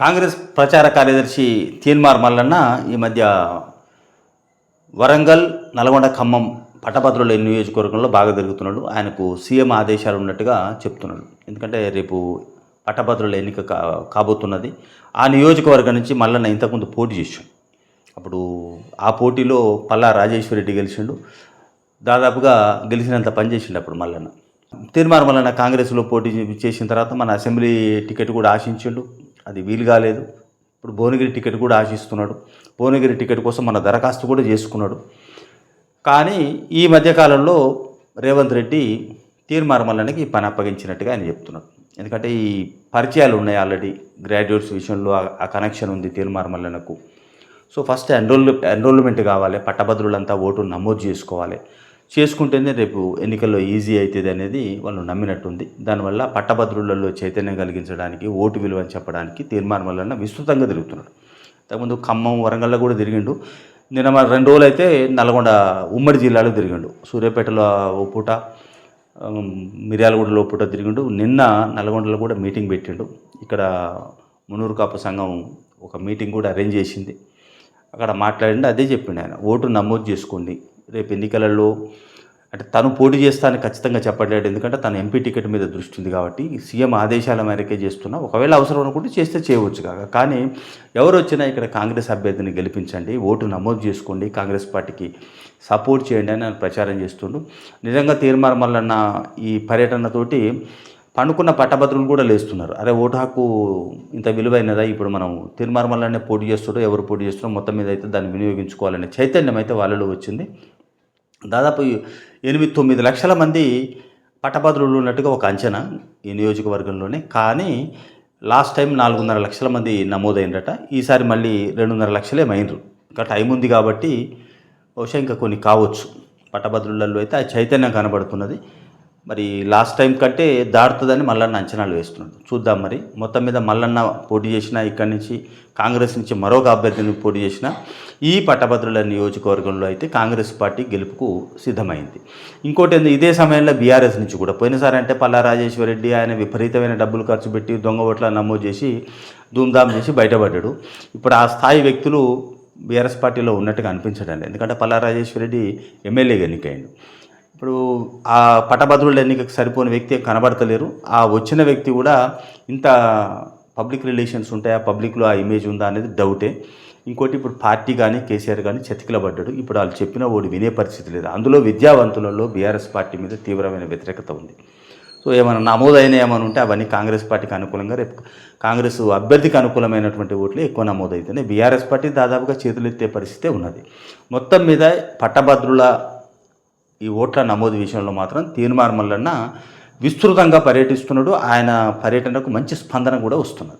కాంగ్రెస్ ప్రచార కార్యదర్శి తీన్మార్ మల్లన్న ఈ మధ్య వరంగల్ నల్గొండ ఖమ్మం పట్టభద్రుల నియోజకవర్గంలో బాగా తిరుగుతున్నాడు ఆయనకు సీఎం ఆదేశాలు ఉన్నట్టుగా చెప్తున్నాడు. ఎందుకంటే రేపు పట్టభద్రుల ఎన్నిక కా కాబోతున్నది. ఆ నియోజకవర్గం నుంచి మల్లన్న ఇంతకుముందు పోటీ చేశాడు. అప్పుడు ఆ పోటీలో పల్లా రాజేశ్వరరెడ్డి గెలిచిండు. దాదాపుగా గెలిచినంత పని చేసిండు అప్పుడు మల్లన్న. తీర్మానం మల్లన్న కాంగ్రెస్లో పోటీ చేసిన తర్వాత మన అసెంబ్లీ టికెట్ కూడా ఆశించిండు. అది వీలు కాలేదు. ఇప్పుడు భువనగిరి టికెట్ కూడా ఆశిస్తున్నాడు. భువనగిరి టికెట్ కోసం మన దరఖాస్తు కూడా చేసుకున్నాడు. కానీ ఈ మధ్యకాలంలో రేవంత్ రెడ్డి తీర్మార్మల్లనికి ఈ పని అప్పగించినట్టుగా ఆయన చెప్తున్నాడు. ఎందుకంటే ఈ పరిచయాలు ఉన్నాయి ఆల్రెడీ. గ్రాడ్యుయేట్స్ విషయంలో ఆ- ఆ కనెక్షన్ ఉంది తీర్మార్మల్లనకు సో ఫస్ట్ ఎన్రోల్ ఎన్రోల్మెంట్ కావాలి పట్టభద్రులంతా ఓటు నమోదు చేసుకోవాలి. చేసుకుంటేనే రేపు ఎన్నికల్లో ఈజీ అవుతుంది అనేది వాళ్ళు నమ్మినట్టుంది. దానివల్ల పట్టభద్రులలో చైతన్యం కలిగించడానికి ఓటు విలువ అని చెప్పడానికి తీర్మానం వలన విస్తృతంగా తిరుగుతున్నాడు. ఇంతకుముందు ఖమ్మం వరంగల్లో కూడా తిరిగిండు. నిన్న మరి రెండు రోజులు అయితే నల్గొండ ఉమ్మడి జిల్లాలో తిరిగిండు. సూర్యాపేటలో ఓ పూట మిర్యాలగూడలో పూట తిరిగిండు. నిన్న నల్గొండలో కూడా మీటింగ్ పెట్టిండు. ఇక్కడ మునూరు కాపు సంఘం ఒక మీటింగ్ కూడా అరేంజ్ చేసింది. అక్కడ మాట్లాడిండు అదే చెప్పిండు ఆయన. ఓటు నమోదు చేసుకోండి. రేపు ఎన్నికలలో అంటే తను పోటీ చేస్తానని ఖచ్చితంగా చెప్పట్లేడు ఎందుకంటే తన ఎంపీ టికెట్ మీద దృష్టి ఉంది కాబట్టి సీఎం ఆదేశాల మేరకే చేస్తున్నా. ఒకవేళ అవసరం అనుకుంటే చేస్తే చేయవచ్చు కాక. కానీ ఎవరు వచ్చినా ఇక్కడ కాంగ్రెస్ అభ్యర్థిని గెలిపించండి ఓటు నమోదు చేసుకోండి కాంగ్రెస్ పార్టీకి సపోర్ట్ చేయండి అని ప్రచారం చేస్తుండు. నిజంగా తీర్మానం మల్లన్న ఈ పర్యటనతోటి పండుకున్న పట్టభద్రులు కూడా లేస్తున్నారు. అరే ఓటు హక్కు ఇంత విలువైనదా? ఇప్పుడు మనం తీర్మార్మల్లోనే పోటీ చేస్తారో ఎవరు పోటీ చేస్తున్నారో మొత్తం మీద అయితే దాన్ని వినియోగించుకోవాలనే చైతన్యం అయితే వాళ్ళలో వచ్చింది. దాదాపు ఎనిమిది తొమ్మిది లక్షల మంది పట్టభద్రులు ఉన్నట్టుగా ఒక అంచనా ఈ నియోజకవర్గంలోనే. కానీ లాస్ట్ టైం నాలుగున్నర లక్షల మంది నమోదైందట ఈసారి మళ్ళీ రెండున్నర లక్షలే మైనరు. ఇంకా టైం ఉంది కాబట్టి బహుశా ఇంకా కొన్ని కావచ్చు. పట్టభద్రులలో అయితే ఆ చైతన్యం కనబడుతున్నది. మరి లాస్ట్ టైం కంటే దాటుతుందని మల్లన్న అంచనాలు వేస్తున్నాడు. చూద్దాం మరి. మొత్తం మీద మల్లన్న పోటీ చేసిన ఇక్కడి నుంచి కాంగ్రెస్ నుంచి మరొక అభ్యర్థిని పోటీ చేసిన ఈ పట్టభద్రుల నియోజకవర్గంలో అయితే కాంగ్రెస్ పార్టీ గెలుపుకు సిద్ధమైంది. ఇంకోటి ఇదే సమయంలో బీఆర్ఎస్ నుంచి కూడా పోయినసారి అంటే పల్లా రాజేశ్వర రెడ్డి ఆయన విపరీతమైన డబ్బులు ఖర్చు పెట్టి దొంగ ఓట్ల నమోదు చేసి ధూమ్ధామ్ చేసి బయటపడ్డాడు. ఇప్పుడు ఆ స్థాయి వ్యక్తులు బీఆర్ఎస్ పార్టీలో ఉన్నట్టుగా అనిపించడండి ఎందుకంటే పల్లా రాజేశ్వర రెడ్డి ఎమ్మెల్యేగా ఎన్నికైండు. ఇప్పుడు ఆ పట్టభద్రుల ఎన్నికకు సరిపోని వ్యక్తి కనబడతలేరు. ఆ వచ్చిన వ్యక్తి కూడా ఇంత పబ్లిక్ రిలేషన్స్ ఉంటాయా? పబ్లిక్లో ఆ ఇమేజ్ ఉందా అనేది డౌటే. ఇంకోటి ఇప్పుడు పార్టీ కానీ కేసీఆర్ కానీ చతికిలబడ్డాడు. ఇప్పుడు వాళ్ళు చెప్పిన ఓడి వినే పరిస్థితి లేదు. అందులో విద్యావంతులలో బీఆర్ఎస్ పార్టీ మీద తీవ్రమైన వ్యతిరేకత ఉంది. సో ఏమైనా నమోదైన ఏమైనా ఉంటే అవన్నీ కాంగ్రెస్ పార్టీకి అనుకూలంగా రేపు కాంగ్రెస్ అభ్యర్థికి అనుకూలమైనటువంటి ఓట్లు ఎక్కువ నమోదవుతున్నాయి బీఆర్ఎస్ పార్టీ దాదాపుగా చేతులెత్తే పరిస్థితే ఉన్నది. మొత్తం మీద పట్టభద్రుల ఈ ఓట్ల నమోదు విషయంలో మాత్రం తీర్మార్మల్లన్న విస్తృతంగా పర్యటిస్తున్నాడు. ఆయన పర్యటనకు మంచి స్పందన కూడా వస్తున్నది.